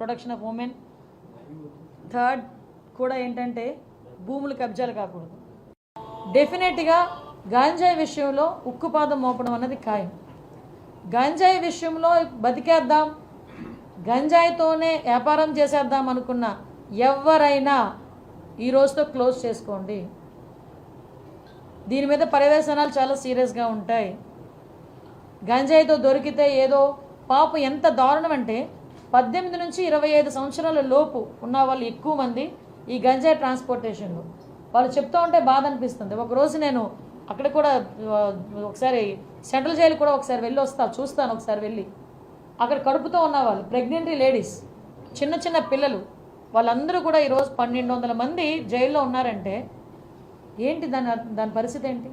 Production of women third కూడా ఏంటంటే భూములు కబ్జాలు కాకూడదు. డెఫినెట్గా గాంజాయి విషయంలో ఉక్కుపాదం మోపడం అన్నది ఖాయం. గంజాయి విషయంలో బతికేద్దాం గంజాయితోనే వ్యాపారం చేసేద్దాం అనుకున్న ఎవరైనా ఈ రోజుతో క్లోజ్ చేసుకోండి. దీని మీద పర్యవేశనాలు చాలా సీరియస్గా ఉంటాయి. గంజాయితో దొరికితే ఏదో పాపం ఎంత దారుణం అంటే పద్దెనిమిది నుంచి ఇరవై ఐదు సంవత్సరాల లోపు ఉన్న వాళ్ళు ఎక్కువ మంది ఈ గంజాయి ట్రాన్స్పోర్టేషన్లో. వాళ్ళు చెప్తూ ఉంటే బాధ అనిపిస్తుంది. ఒకరోజు నేను అక్కడ కూడా ఒకసారి సెంట్రల్ జైలు కూడా ఒకసారి వెళ్ళి వస్తా చూస్తాను ఒకసారి వెళ్ళి. అక్కడ కడుపుతో ఉన్నవాళ్ళు ప్రెగ్నెంట్ లేడీస్ చిన్న చిన్న పిల్లలు వాళ్ళందరూ కూడా ఈరోజు పన్నెండు వందల మంది జైల్లో ఉన్నారంటే ఏంటి దాని దాని పరిస్థితి ఏంటి?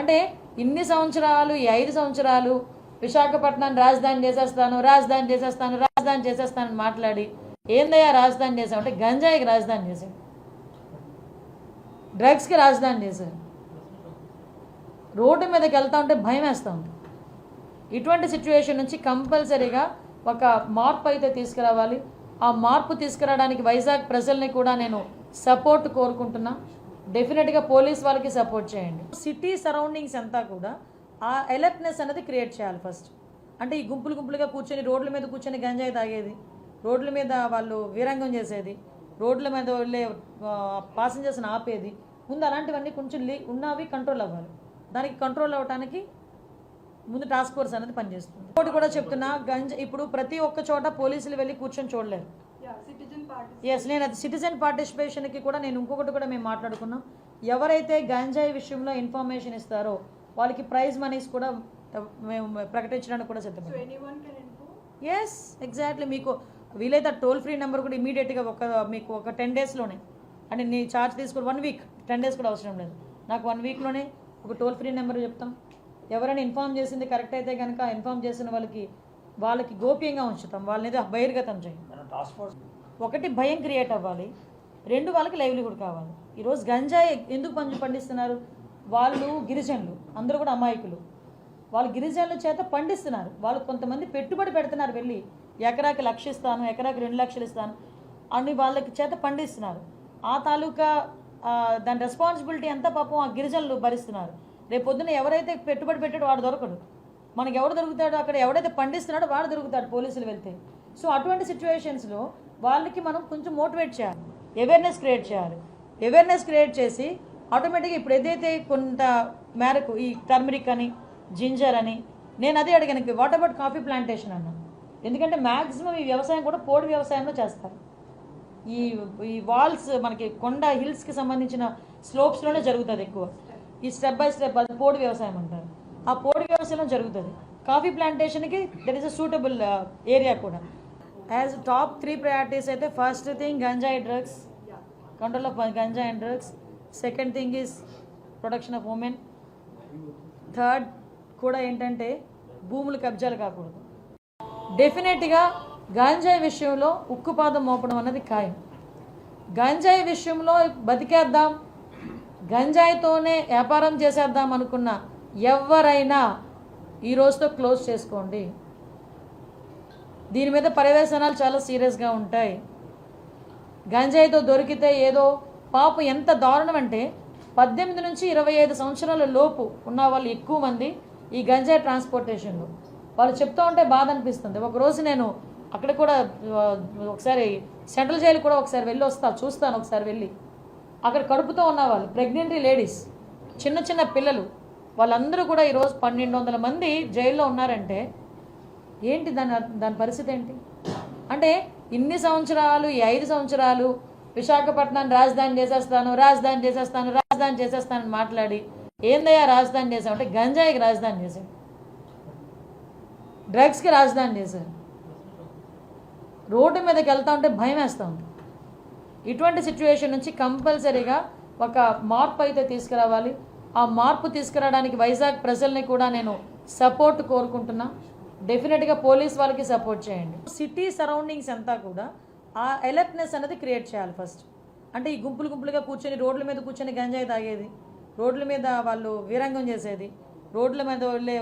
అంటే ఇన్ని సంవత్సరాలు ఈ ఐదు సంవత్సరాలు విశాఖపట్నం రాజధాని చేసేస్తాను రాజధాని చేసేస్తాను రాజధాని చేసేస్తానని మాట్లాడి ఏందయ్యా రాజధాని చేసావు? అంటే గంజాయికి రాజధాని చేశాడు డ్రగ్స్కి రాజధాని చేశాడు రోడ్డు మీదకి వెళ్తా ఉంటే భయం వేస్తూ ఉంది. ఇటువంటి సిచ్యువేషన్ నుంచి కంపల్సరీగా ఒక మార్పు అయితే తీసుకురావాలి. ఆ మార్పు తీసుకురావడానికి వైజాగ్ ప్రజల్ని కూడా నేను సపోర్ట్ కోరుకుంటున్నా. డెఫినెట్గా పోలీస్ వాళ్ళకి సపోర్ట్ చేయండి. సిటీ సరౌండింగ్స్ అంతా కూడా ఆ అలర్ట్నెస్ అనేది క్రియేట్ చేయాలి ఫస్ట్. అంటే ఈ గుంపులు గుంపులుగా కూర్చొని రోడ్ల మీద కూర్చొని గంజాయి తాగేది. రోడ్ల మీద వాళ్ళు వీరంగం చేసేది. రోడ్ల మీద వెళ్ళే పాసింజర్స్ని ఆపేది. ముందు అలాంటివన్నీ కొంచెం లీ ఉన్నవి కంట్రోల్ అవ్వాలి. దానికి కంట్రోల్ అవ్వడానికి ముందు టాస్క్ ఫోర్స్ అనేది పనిచేస్తుంది. ఇంకోటి కూడా చెప్తున్నా గంజ ఇప్పుడు ప్రతి ఒక్క చోట పోలీసులు వెళ్ళి కూర్చొని చూడలేరు. ఎస్ నేను అది సిటిజన్ పార్టిసిపేషన్కి కూడా నేను ఇంకొకటి కూడా మేము మాట్లాడుకున్నాం. ఎవరైతే గంజాయి విషయంలో ఇన్ఫర్మేషన్ ఇస్తారో వాళ్ళకి ప్రైజ్ మనీస్ కూడా మేము ప్రకటించడానికి కూడా సో సిద్ధపడి anyone can info S exactly మీకు వీలైతే టోల్ ఫ్రీ నెంబర్ కూడా ఇమీడియట్గా ఒక మీకు ఒక టెన్ డేస్లోనే అంటే నీ ఛార్జ్ తీసుకుని వన్ వీక్ టెన్ డేస్ కూడా అవసరం లేదు. నాకు వన్ వీక్లోనే ఒక టోల్ ఫ్రీ నెంబర్ చెప్తాం. ఎవరైనా ఇన్ఫామ్ చేసింది కరెక్ట్ అయితే కనుక ఇన్ఫామ్ చేసిన వాళ్ళకి వాళ్ళకి గోప్యంగా ఉంచుతాం. వాళ్ళని ఏదో బహిర్గతం చేయం. టాస్క్ ఫోర్స్ ఒకటి భయం క్రియేట్ అవ్వాలి. రెండు వాళ్ళకి లైవ్లీహుడ్ కావాలి. ఈరోజు గంజాయి ఎందుకు పంచి పండిస్తున్నారు? వాళ్ళు గిరిజనులు అందరూ కూడా అమాయకులు. వాళ్ళు గిరిజనుల చేత పండిస్తున్నారు. వాళ్ళు కొంతమంది పెట్టుబడి పెడుతున్నారు వెళ్ళి. ఎకరాకి లక్ష ఇస్తాను ఎకరాకి రెండు లక్షలు ఇస్తాను అని వాళ్ళకి చేత పండిస్తున్నారు. ఆ తాలూకా దాని రెస్పాన్సిబిలిటీ అంతా పాపం ఆ గిరిజనులు భరిస్తున్నారు. రేపు పొద్దున ఎవరైతే పెట్టుబడి పెట్టాడో వాడు దొరకడు. మనకి ఎవడు దొరుకుతాడో అక్కడ ఎవడైతే పండిస్తున్నాడో వాడు దొరుకుతాడు పోలీసులు వెళ్తే. సో అటువంటి సిచ్యువేషన్స్లో వాళ్ళకి మనం కొంచెం మోటివేట్ చేయాలి. అవేర్నెస్ క్రియేట్ చేయాలి. అవేర్నెస్ క్రియేట్ చేసి ఆటోమేటిక్గా ఇప్పుడు ఏదైతే కొంత మేరకు ఈ టర్మరిక్ అని జింజర్ అని. నేను అదే అడిగాను వాట్ అబౌట్ కాఫీ ప్లాంటేషన్? అన్నా ఎందుకంటే మ్యాక్సిమం ఈ వ్యవసాయం కూడా పోడు వ్యవసాయంలో చేస్తారు. ఈ ఈ వాల్స్ మనకి కొండ హిల్స్కి సంబంధించిన స్లోప్స్లోనే జరుగుతుంది ఎక్కువ. ఈ స్టెప్ బై స్టెప్ అది పోడు వ్యవసాయం అంటారు. ఆ పోడు వ్యవసాయం జరుగుతుంది. Coffee ప్లాంటేషన్కి that is a suitable area కూడా. యాజ్ టాప్ త్రీ ప్రయారిటీస్ అయితే ఫస్ట్ థింగ్ గంజాయి డ్రగ్స్ కంట్రోల్ ఆఫ్ గంజాయి and drugs. Second thing is production of women. Third కూడా ఏంటంటే భూములు కబ్జాలు కాకూడదు. డెఫినెట్గా గాంజాయి విషయంలో ఉక్కుపాదం మోపడం అన్నది ఖాయం. గంజాయి విషయంలో బతికేద్దాం గంజాయితోనే వ్యాపారం చేసేద్దాం అనుకున్న ఎవరైనా ఈ రోజుతో క్లోజ్ చేసుకోండి. దీని మీద పర్యవేశనాలు చాలా సీరియస్గా ఉంటాయి. గంజాయితో దొరికితే ఏదో పాపం ఎంత దారుణం అంటే పద్దెనిమిది నుంచి ఇరవై ఐదు సంవత్సరాల లోపు ఉన్న వాళ్ళు ఎక్కువ మంది ఈ గంజాయి ట్రాన్స్పోర్టేషన్లో. వాళ్ళు చెప్తూ ఉంటే బాధ అనిపిస్తుంది ఒకరోజు నేను అక్కడ కూడా ఒకసారి సెంట్రల్ జైలు కూడా ఒకసారి వెళ్ళి వస్తా చూస్తాను ఒకసారి వెళ్ళి. అక్కడ కడుపుతో ఉన్నవాళ్ళు ప్రెగ్నెంట్ లేడీస్ చిన్న చిన్న పిల్లలు వాళ్ళందరూ కూడా ఈరోజు పన్నెండు వందల మంది జైల్లో ఉన్నారంటే ఏంటి దాని దాని పరిస్థితి ఏంటి? అంటే ఇన్ని సంవత్సరాలు ఈ ఐదు సంవత్సరాలు విశాఖపట్నం రాజధాని చేసేస్తాను రాజధాని చేసేస్తాను రాజధాని చేసేస్తానని మాట్లాడి ఏందయ్యా రాజధాని చేసావు అంటే గంజాయికి రాజధాని చేశాడు డ్రగ్స్కి రాజధాని చేశారు రోడ్డు మీదకి వెళ్తా ఉంటే భయం వేస్తూ ఉంది. ఇటువంటి సిచ్యువేషన్ నుంచి కంపల్సరీగా ఒక మార్పు అయితే తీసుకురావాలి. ఆ మార్పు తీసుకురావడానికి వైజాగ్ ప్రజల్ని కూడా నేను సపోర్ట్ కోరుకుంటున్నా. డెఫినెట్గా పోలీస్ వాళ్ళకి సపోర్ట్ చేయండి. సిటీ సరౌండింగ్స్ అంతా కూడా ఆ అలర్ట్నెస్ అనేది క్రియేట్ చేయాలి ఫస్ట్. అంటే ఈ గుంపులు గుంపులుగా కూర్చొని రోడ్ల మీద కూర్చొని గంజాయి తాగేది. రోడ్ల మీద వాళ్ళు వీరంగం చేసేది. రోడ్ల మీద వెళ్ళే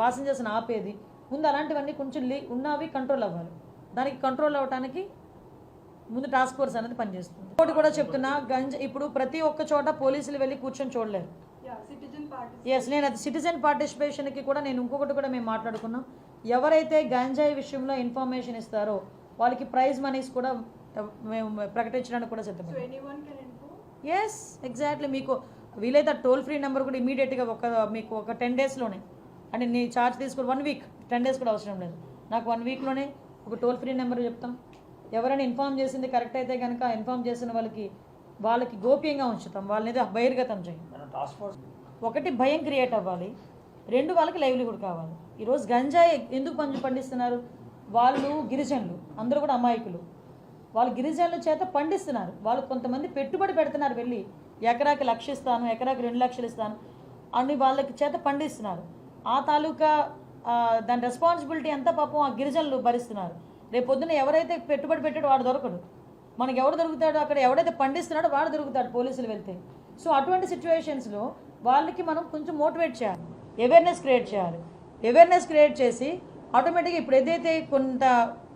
పాసింజర్స్ని ఆపేది. ముందు అలాంటివన్నీ కొంచెం లీ ఉన్నవి కంట్రోల్ అవ్వాలి. దానికి కంట్రోల్ అవ్వడానికి ముందు టాస్క్ ఫోర్స్ అనేది పనిచేస్తుంది. ఇంకోటి కూడా చెప్తున్నా గంజ ఇప్పుడు ప్రతి ఒక్క చోట పోలీసులు వెళ్ళి కూర్చొని చూడలేరు. ఎస్ నేను అది సిటిజన్ పార్టిసిపేషన్కి కూడా నేను ఇంకొకటి కూడా మేము మాట్లాడుకున్నాం. ఎవరైతే గంజాయి విషయంలో ఇన్ఫర్మేషన్ ఇస్తారో వాళ్ళకి ప్రైజ్ మనీస్ కూడా మేము ప్రకటించడానికి కూడా సో సిద్ధమే anyone can inform us exactly మీకు వీలైతే టోల్ ఫ్రీ నెంబర్ కూడా ఇమీడియట్గా ఒక మీకు ఒక టెన్ డేస్లోనే. అంటే నీ ఛార్జ్ తీసుకుని వన్ వీక్ టెన్ డేస్ కూడా అవసరం లేదు. నాకు వన్ వీక్లోనే ఒక టోల్ ఫ్రీ నెంబర్ చెప్తాం. ఎవరైనా ఇన్ఫామ్ చేసింది కరెక్ట్ అయితే కనుక ఇన్ఫామ్ చేసిన వాళ్ళకి వాళ్ళకి గోప్యంగా ఉంచుతాం. వాళ్ళని ఏదో బహిర్గతం చేయం. ఒకటి భయం క్రియేట్ అవ్వాలి. రెండు వాళ్ళకి లైవ్లీహుడ్ కావాలి. ఈరోజు గంజాయి ఎందుకు పంచి పండిస్తున్నారు? వాళ్ళు గిరిజనులు అందరూ కూడా అమాయకులు. వాళ్ళు గిరిజనుల చేత పండిస్తున్నారు. వాళ్ళు కొంతమంది పెట్టుబడి పెడుతున్నారు వెళ్ళి. ఎకరాకి లక్ష ఇస్తాను ఎకరాకి రెండు లక్షలు ఇస్తాను అని వాళ్ళకి చేత పండిస్తున్నారు. ఆ తాలూకా దాని రెస్పాన్సిబిలిటీ అంతా పాపం ఆ గిరిజనులు భరిస్తున్నారు. రేపు పొద్దున్న ఎవరైతే పెట్టుబడి పెట్టాడో వాడు దొరకడు. మనకి ఎవడు దొరుకుతాడో అక్కడ ఎవడైతే పండిస్తున్నాడో వాడు దొరుకుతాడు పోలీసులు వెళ్తే. సో అటువంటి సిచ్యువేషన్స్లో వాళ్ళకి మనం కొంచెం మోటివేట్ చేయాలి. అవేర్నెస్ క్రియేట్ చేయాలి. అవేర్నెస్ క్రియేట్ చేసి ఆటోమేటిక్గా ఇప్పుడు ఏదైతే కొంత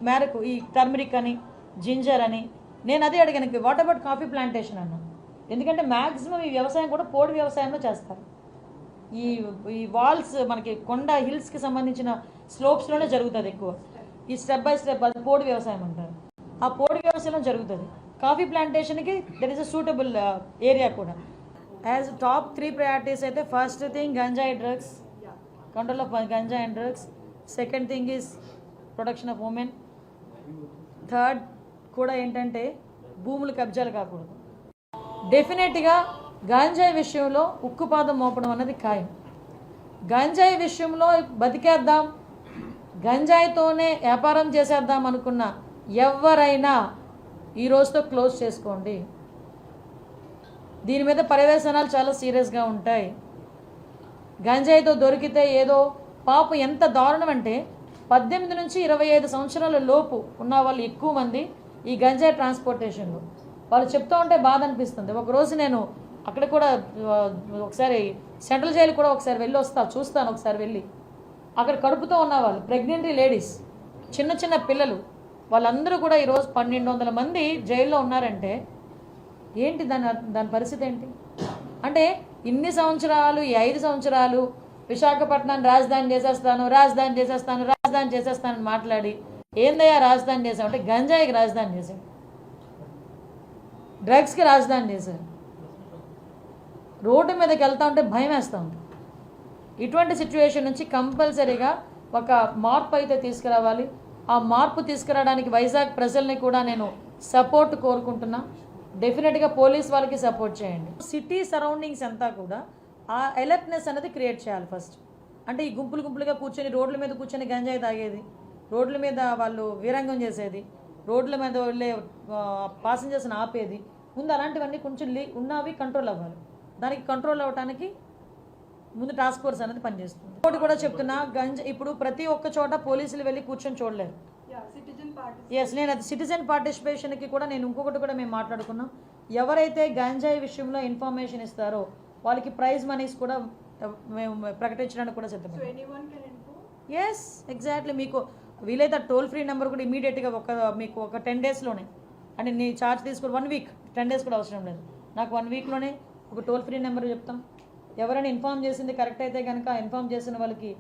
మేరకు ఈ టర్మరిక్ అని జింజర్ అని నేను అదే అడిగాను వాట్ అబౌట్ కాఫీ ప్లాంటేషన్ అన్నా. ఎందుకంటే మ్యాక్సిమం ఈ వ్యవసాయం కూడా పోడు వ్యవసాయంలో చేస్తారు. ఈ ఈ వాల్స్ మనకి కొండ హిల్స్కి సంబంధించిన స్లోప్స్లోనే జరుగుతుంది ఎక్కువ. ఈ స్టెప్ బై స్టెప్ అది పోడు వ్యవసాయం అంటారు. ఆ పోడు వ్యవసాయంలో జరుగుతుంది. Coffee ప్లాంటేషన్కి that is a suitable area కూడా. యాజ్ టాప్ త్రీ ప్రయారిటీస్ అయితే ఫస్ట్ థింగ్ గంజాయి డ్రగ్స్ కంట్రోల్ ఆఫ్ గంజాయి and drugs. Second thing is production of women. Third కూడా ఏంటంటే భూములు కబ్జాలు కాకూడదు. డెఫినెట్గా గాంజాయి విషయంలో ఉక్కుపాదం మోపడం అన్నది ఖాయం. గంజాయి విషయంలో బతికేద్దాం గంజాయితోనే వ్యాపారం చేసేద్దాం అనుకున్న ఎవరైనా ఈ రోజుతో క్లోజ్ చేసుకోండి. దీని మీద పర్యవేశనాలు చాలా సీరియస్గా ఉంటాయి. గంజాయితో దొరికితే ఏదో పాపం ఎంత దారుణం అంటే పద్దెనిమిది నుంచి ఇరవై ఐదు సంవత్సరాల లోపు ఉన్న వాళ్ళు ఎక్కువ మంది ఈ గంజాయి ట్రాన్స్పోర్టేషన్లో వాళ్ళు చెప్తూ ఉంటే బాధ అనిపిస్తుంది ఒకరోజు నేను అక్కడ కూడా ఒకసారి సెంట్రల్ జైలు కూడా ఒకసారి వెళ్ళి వస్తా చూస్తాను ఒకసారి వెళ్ళి. అక్కడ కడుపుతో ఉన్న వాళ్ళు లేడీస్ చిన్న చిన్న పిల్లలు వాళ్ళందరూ కూడా ఈరోజు పన్నెండు వందల మంది జైల్లో ఉన్నారంటే ఏంటి దాని దాని పరిస్థితి ఏంటి? అంటే ఇన్ని సంవత్సరాలు ఈ ఐదు సంవత్సరాలు విశాఖపట్నాన్ని రాజధాని చేసేస్తాను రాజధాని చేసేస్తాను రాజధాని చేసేస్తానని మాట్లాడి ఏందయ్యా రాజధాని చేసావు అంటే గంజాయికి రాజధాని చేసాడు డ్రగ్స్కి రాజధాని చేశారు రోడ్డు మీదకి వెళ్తా ఉంటే భయం వేస్తూ ఉంటుంది ఇటువంటి సిచ్యువేషన్ నుంచి కంపల్సరీగా ఒక మార్పు అయితే తీసుకురావాలి. ఆ మార్పు తీసుకురావడానికి వైజాగ్ ప్రజల్ని కూడా నేను సపోర్ట్ కోరుకుంటున్నా. డెఫినెట్గా పోలీస్ వాళ్ళకి సపోర్ట్ చేయండి. సిటీ సరౌండింగ్స్ అంతా కూడా ఆ అలర్ట్నెస్ అనేది క్రియేట్ చేయాలి ఫస్ట్ అంటే ఈ గుంపులు గుంపులుగా కూర్చొని రోడ్ల మీద కూర్చొని గంజాయి తాగేది రోడ్ల మీద వాళ్ళు వీరంగం చేసేది రోడ్ల మీద వెళ్ళే పాసింజర్స్ని ఆపేది ముందు అలాంటివన్నీ కొంచెం లీ ఉన్నవి కంట్రోల్ అవ్వాలి. దానికి కంట్రోల్ అవ్వడానికి ముందు టాస్క్ ఫోర్స్ అనేది పనిచేస్తుంది. ఇంకోటి కూడా చెప్తున్నా గంజ ఇప్పుడు ప్రతి ఒక్క చోట పోలీసులు వెళ్ళి కూర్చొని చూడలేరు. ఎస్ నేను అది సిటిజన్ పార్టిసిపేషన్కి కూడా నేను ఇంకొకటి కూడా మేము మాట్లాడుకున్నాం. ఎవరైతే గంజాయి విషయంలో ఇన్ఫర్మేషన్ ఇస్తారో వాళ్ళకి ప్రైజ్ మనీస్ కూడా మేము ప్రకటించడానికి కూడా సో సిద్ధమే anyone can inform us exactly మీకు వీలైతే టోల్ ఫ్రీ నెంబర్ కూడా ఇమీడియట్గా ఒక మీకు ఒక టెన్ డేస్లోనే అంటే నీ ఛార్జ్ తీసుకుని వన్ వీక్ టెన్ డేస్ కూడా అవసరం లేదు. నాకు వన్ వీక్లోనే ఒక టోల్ ఫ్రీ నెంబర్ చెప్తాం. ఎవరైనా ఇన్ఫామ్ చేసింది కరెక్ట్ అయితే కనుక ఇన్ఫామ్ చేసిన వాళ్ళకి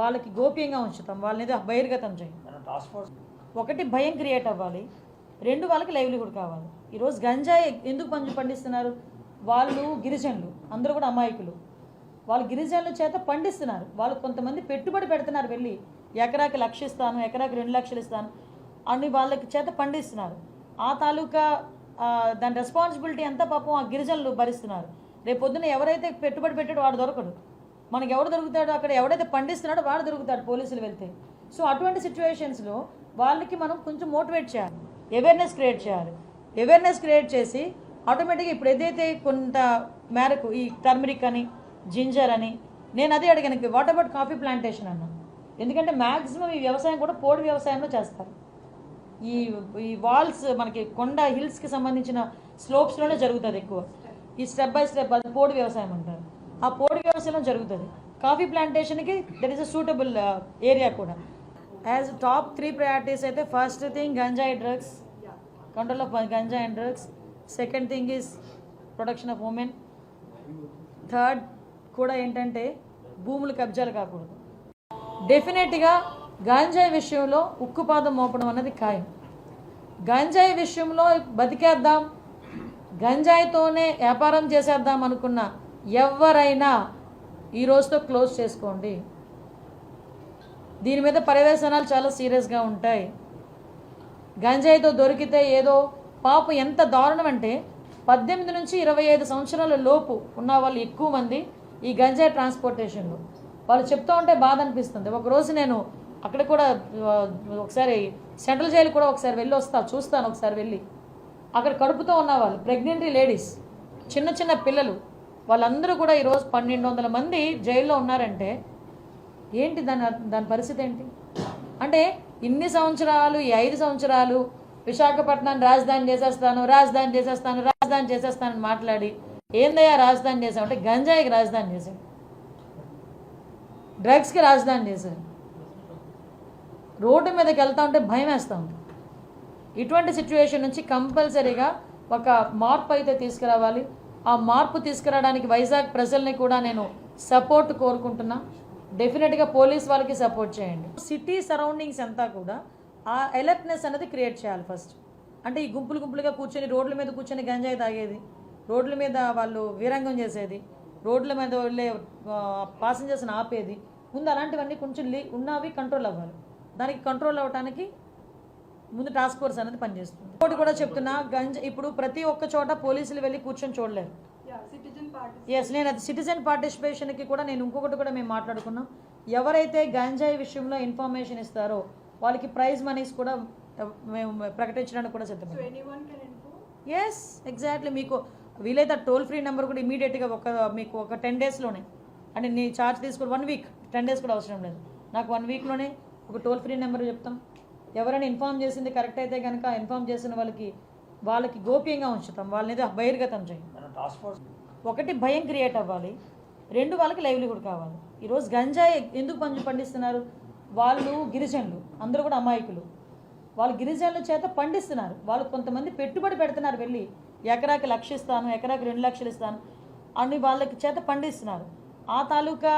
వాళ్ళకి గోప్యంగా ఉంచుతాం. వాళ్ళని ఏదో బహిర్గతం చేయం. ఒకటి భయం క్రియేట్ అవ్వాలి. రెండు వాళ్ళకి లైవ్లీహుడ్ కావాలి. ఈరోజు గంజాయి ఎందుకు పంచి పండిస్తున్నారు? వాళ్ళు గిరిజనులు అందరూ కూడా అమాయకులు. వాళ్ళు గిరిజనుల చేత పండిస్తున్నారు. వాళ్ళు కొంతమంది పెట్టుబడి పెడుతున్నారు వెళ్ళి. ఎకరాకి లక్ష ఇస్తాను ఎకరాకి రెండు లక్షలు ఇస్తాను అని వాళ్ళకి చేత పండిస్తున్నారు. ఆ తాలూకా దాని రెస్పాన్సిబిలిటీ అంతా పాపం ఆ గిరిజనులు భరిస్తున్నారు. రేపు పొద్దున ఎవరైతే పెట్టుబడి పెట్టాడో వాడు దొరకడు. మనకి ఎవడు దొరుకుతాడో అక్కడ ఎవడైతే పండిస్తున్నాడో వాడు దొరుకుతాడు పోలీసులు వెళ్తే. సో అటువంటి సిచ్యువేషన్స్లో వాళ్ళకి మనం కొంచెం మోటివేట్ చేయాలి. అవేర్నెస్ క్రియేట్ చేయాలి. అవేర్నెస్ క్రియేట్ చేసి ఆటోమేటిక్గా ఇప్పుడు ఏదైతే కొంత మేరకు ఈ టర్మరిక్ అని జింజర్ అని నేను అదే అడిగాను వాట్ అబౌట్ కాఫీ ప్లాంటేషన్? అన్న. ఎందుకంటే మ్యాక్సిమం ఈ వ్యవసాయం కూడా పోడు వ్యవసాయంలో చేస్తారు. ఈ ఈ వాల్స్ మనకి కొండ హిల్స్కి సంబంధించిన స్లోప్స్లోనే జరుగుతుంది ఎక్కువ. ఈ స్టెప్ బై స్టెప్ అది పోడు వ్యవసాయం అంటారు. ఆ పోడు వ్యవసాయంలో జరుగుతుంది. Coffee ప్లాంటేషన్కి that is a suitable area కూడా. యాజ్ టాప్ త్రీ ప్రయారిటీస్ అయితే ఫస్ట్ థింగ్ గంజాయి డ్రగ్స్ కంట్రోల్ ఆఫ్ గంజాయి and drugs second thing is production of women third కూడా ఏంటంటే భూములు కబ్జాలు కాకూడదు. డెఫినెట్గా గాంజాయి విషయంలో ఉక్కుపాదం మోపడం అన్నది ఖాయం. గంజాయి విషయంలో బతికేద్దాం గంజాయితోనే వ్యాపారం చేసేద్దాం అనుకున్న ఎవరైనా ఈ రోజుతో క్లోజ్ చేసుకోండి. దీని మీద పర్యవేశనాలు చాలా సీరియస్గా ఉంటాయి. గంజాయితో దొరికితే ఏదో పాప ఎంత దారుణం అంటే పద్దెనిమిది నుంచి ఇరవై ఐదు సంవత్సరాల లోపు ఉన్న వాళ్ళు ఎక్కువ మంది ఈ గంజాయి ట్రాన్స్పోర్టేషన్లో. వాళ్ళు చెప్తూ ఉంటే బాధ అనిపిస్తుంది. ఒకరోజు నేను అక్కడ కూడా ఒకసారి సెంట్రల్ జైలు కూడా ఒకసారి వెళ్ళి వస్తా చూస్తాను ఒకసారి వెళ్ళి. అక్కడ కడుపుతో ఉన్న వాళ్ళు ప్రెగ్నెంట్ లేడీస్ చిన్న చిన్న పిల్లలు వాళ్ళందరూ కూడా ఈరోజు పన్నెండు వందల మంది జైల్లో ఉన్నారంటే ఏంటి దాని దాని పరిస్థితి ఏంటి? అంటే ఇన్ని సంవత్సరాలు ఈ ఐదు సంవత్సరాలు విశాఖపట్నాన్ని రాజధాని చేసేస్తాను రాజధాని చేసేస్తాను రాజధాని చేసేస్తానని మాట్లాడి ఏందయ్యా రాజధాని చేసావు అంటే గంజాయికి రాజధాని చేశాడు డ్రగ్స్కి రాజధాని చేశాడు రోడ్డు మీదకి వెళ్తా ఉంటే భయం వేస్తూ. ఉంది ఇటువంటి సిచ్యువేషన్ నుంచి కంపల్సరీగా ఒక మార్పు అయితే తీసుకురావాలి. ఆ మార్పు తీసుకురావడానికి వైజాగ్ ప్రజల్ని కూడా నేను సపోర్ట్ కోరుకుంటున్నా. డెఫినెట్గా పోలీస్ వాళ్ళకి సపోర్ట్ చేయండి. సిటీ సరౌండింగ్స్ అంతా కూడా ఆ అలర్ట్నెస్ అనేది క్రియేట్ చేయాలి ఫస్ట్. అంటే ఈ గుంపులు గుంపులుగా కూర్చొని రోడ్ల మీద కూర్చొని గంజాయి తాగేది రోడ్ల మీద వాళ్ళు వీరంగం చేసేది రోడ్ల మీద వెళ్ళే పాసింజర్స్ని ఆపేది ముందు అలాంటివన్నీ కొంచెం ఉన్నవి కంట్రోల్ అవ్వాలి. దానికి కంట్రోల్ అవ్వడానికి ముందు టాస్క్ ఫోర్స్ అనేది పనిచేస్తుంది. ఇంకోటి కూడా చెప్తున్నా గంజ ఇప్పుడు ప్రతి ఒక్క చోట పోలీసులు వెళ్ళి కూర్చొని చూడలేరు. ఎస్ నేను అది సిటిజన్ పార్టిసిపేషన్కి కూడా నేను ఇంకొకటి కూడా మేము మాట్లాడుకున్నాం. ఎవరైతే గంజాయి విషయంలో ఇన్ఫర్మేషన్ ఇస్తారో వాళ్ళకి ప్రైజ్ మనీస్ కూడా మేము ప్రకటించడానికి కూడా సిద్ధమే inform? ఎస్ ఎగ్జాక్ట్లీ మీకు వీలైతే టోల్ ఫ్రీ నెంబర్ కూడా ఇమీడియట్గా ఒక మీకు ఒక టెన్ డేస్లోనే అంటే నీ ఛార్జ్ తీసుకుని వన్ వీక్ టెన్ డేస్ కూడా అవసరం లేదు. నాకు వన్ వీక్లోనే ఒక టోల్ ఫ్రీ నెంబర్ చెప్తాం. ఎవరైనా ఇన్ఫామ్ చేసింది కరెక్ట్ అయితే కనుక ఇన్ఫామ్ చేసిన వాళ్ళకి వాళ్ళకి గోప్యంగా ఉంచుతాం. వాళ్ళని ఏదో బహిర్గతం చేయం. ఒకటి భయం క్రియేట్ అవ్వాలి. రెండు వాళ్ళకి లైవ్లీహుడ్ కావాలి. ఈరోజు గంజాయి ఎందుకు పంచి పండిస్తున్నారు? వాళ్ళు గిరిజనులు అందరూ కూడా అమాయకులు. వాళ్ళు గిరిజనుల చేత పండిస్తున్నారు. వాళ్ళు కొంతమంది పెట్టుబడి పెడుతున్నారు వెళ్ళి. ఎకరాకి లక్ష ఇస్తాను ఎకరాకి రెండు లక్షలు ఇస్తాను అని వాళ్ళకి చేత పండిస్తున్నారు. ఆ తాలూకా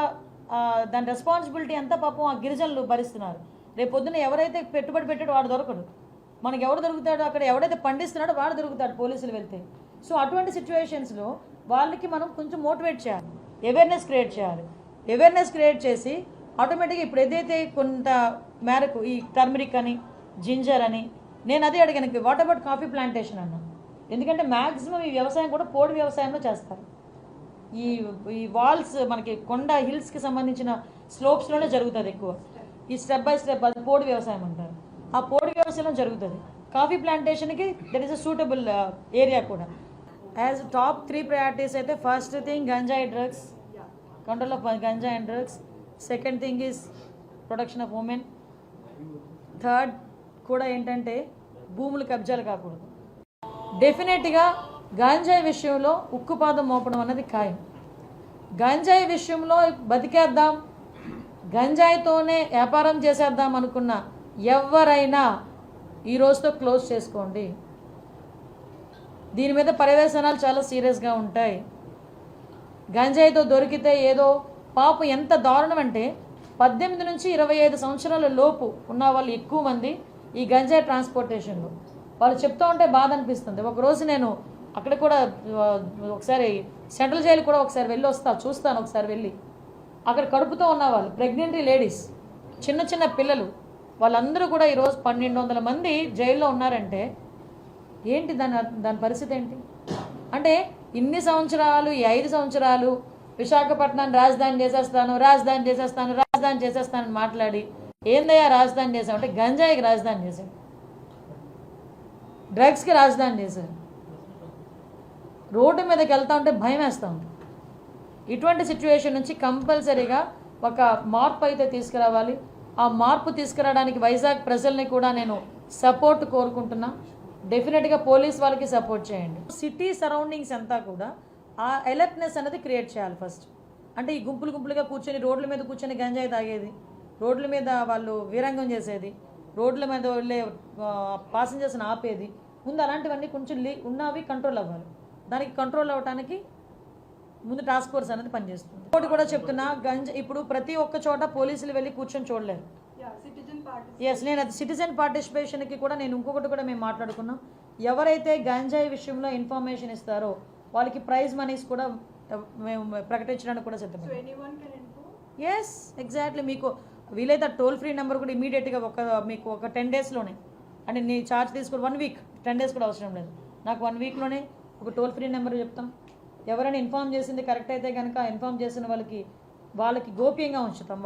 దాని రెస్పాన్సిబిలిటీ అంతా పాపం ఆ గిరిజనులు భరిస్తున్నారు. రేపు పొద్దున ఎవరైతే పెట్టుబడి పెట్టాడో వాడు దొరకడు. మనకు ఎవరు దొరుకుతాడో అక్కడ ఎవడైతే పండిస్తున్నాడో వాడు దొరుకుతాడు పోలీసులు వెళ్తే. సో అటువంటి సిచ్యువేషన్స్లో వాళ్ళకి మనం కొంచెం మోటివేట్ చేయాలి. అవేర్నెస్ క్రియేట్ చేయాలి. అవేర్నెస్ క్రియేట్ చేసి ఆటోమేటిక్గా ఇప్పుడు ఏదైతే కొంత మేరకు ఈ టర్మరిక్ అని జింజర్ అని నేను అదే అడిగాను వాట్ అబౌట్ కాఫీ ప్లాంటేషన్? అన్నా. ఎందుకంటే మ్యాక్సిమం ఈ వ్యవసాయం కూడా పోడు వ్యవసాయంలో చేస్తారు. ఈ ఈ వాల్స్ మనకి కొండ హిల్స్కి సంబంధించిన స్లోప్స్లోనే జరుగుతుంది ఎక్కువ. ఈ స్టెప్ బై స్టెప్ అది పోడు వ్యవసాయం అంటారు. ఆ పోడు వ్యవసాయంలో జరుగుతుంది. Coffee ప్లాంటేషన్కి that is a suitable area కూడా. యాజ్ టాప్ త్రీ ప్రయారిటీస్ అయితే ఫస్ట్ థింగ్ గంజాయి డ్రగ్స్ కంట్రోల్ ఆఫ్ గంజాయి and drugs second thing is production of women third కూడా ఏంటంటే భూములు కబ్జాలు కాకూడదు. డెఫినెట్గా గాంజాయి విషయంలో ఉక్కుపాదం మోపడం అన్నది ఖాయం. గంజాయి విషయంలో బతికేద్దాం గంజాయితోనే వ్యాపారం చేసేద్దాం అనుకున్న ఎవరైనా ఈ రోజుతో క్లోజ్ చేసుకోండి. దీని మీద పర్యవేశనాలు చాలా సీరియస్గా ఉంటాయి. గంజాయితో దొరికితే ఏదో పాపం ఎంత దారుణం అంటే పద్దెనిమిది నుంచి ఇరవై ఐదు సంవత్సరాల లోపు ఉన్న వాళ్ళు ఎక్కువ మంది ఈ గంజాయి ట్రాన్స్పోర్టేషన్లో. వాళ్ళు చెప్తూ ఉంటే బాధ అనిపిస్తుంది. ఒకరోజు నేను అక్కడ కూడా ఒకసారి సెంట్రల్ జైలు కూడా ఒకసారి వెళ్ళి వస్తా చూస్తాను ఒకసారి వెళ్ళి. అక్కడ కడుపుతో ఉన్న వాళ్ళు ప్రెగ్నెంట్ లేడీస్ చిన్న చిన్న పిల్లలు వాళ్ళందరూ కూడా ఈరోజు పన్నెండు వందల మంది జైల్లో ఉన్నారంటే ఏంటి దాని దాని పరిస్థితి ఏంటి? అంటే ఇన్ని సంవత్సరాలు ఈ ఐదు సంవత్సరాలు విశాఖపట్నాన్ని రాజధాని చేసేస్తాను రాజధాని చేసేస్తాను రాజధాని చేసేస్తానని మాట్లాడి ఏందయ్యా రాజధాని చేసావు అంటే గంజాయికి రాజధాని చేశాడు డ్రగ్స్కి రాజధాని చేశారు. రోడ్డు మీదకి వెళ్తా ఉంటే భయం వేస్తూ ఉంది ఇటువంటి సిచ్యువేషన్ నుంచి కంపల్సరీగా ఒక మార్పు అయితే తీసుకురావాలి. ఆ మార్పు తీసుకురావడానికి వైజాగ్ ప్రజల్ని కూడా నేను సపోర్ట్ కోరుకుంటున్నా. డెఫినెట్గా పోలీస్ వాళ్ళకి సపోర్ట్ చేయండి. సిటీ సరౌండింగ్స్ అంతా కూడా ఆ అలర్ట్నెస్ అనేది క్రియేట్ చేయాలి ఫస్ట్. అంటే ఈ గుంపులు గుంపులుగా కూర్చొని రోడ్ల మీద కూర్చొని గంజాయి తాగేది రోడ్ల మీద వాళ్ళు వీరంగం చేసేది రోడ్ల మీద వెళ్ళే పాసింజర్స్ని ఆపేది ముందు అలాంటివన్నీ కొంచెం లీ ఉన్నవి కంట్రోల్ అవ్వాలి. దానికి కంట్రోల్ అవ్వడానికి ముందు టాస్క్ ఫోర్స్ అనేది పనిచేస్తుంది. ఇంకోటి కూడా చెప్తున్నా గంజ ఇప్పుడు ప్రతి ఒక్క చోట పోలీసులు వెళ్ళి కూర్చొని చూడలేరు ఎస్ నేను అది సిటిజన్ పార్టిసిపేషన్కి కూడా నేను ఇంకొకటి కూడా మేము మాట్లాడుకున్నాం. ఎవరైతే గంజాయి విషయంలో ఇన్ఫర్మేషన్ ఇస్తారో వాళ్ళకి ప్రైజ్ మనీస్ కూడా మేము ప్రకటించడానికి కూడా సో సిద్ధమే anyone can inform us exactly మీకు వీలైతే టోల్ ఫ్రీ నెంబర్ కూడా ఇమీడియట్గా ఒక మీకు ఒక టెన్ డేస్లోనే అంటే నీ ఛార్జ్ తీసుకుని వన్ వీక్ టెన్ డేస్ కూడా అవసరం లేదు. నాకు వన్ వీక్లోనే ఒక టోల్ ఫ్రీ నెంబర్ చెప్తాం. ఎవరైనా ఇన్ఫామ్ చేసింది కరెక్ట్ అయితే కనుక ఇన్ఫామ్ చేసిన వాళ్ళకి వాళ్ళకి గోప్యంగా ఉంచుతాం.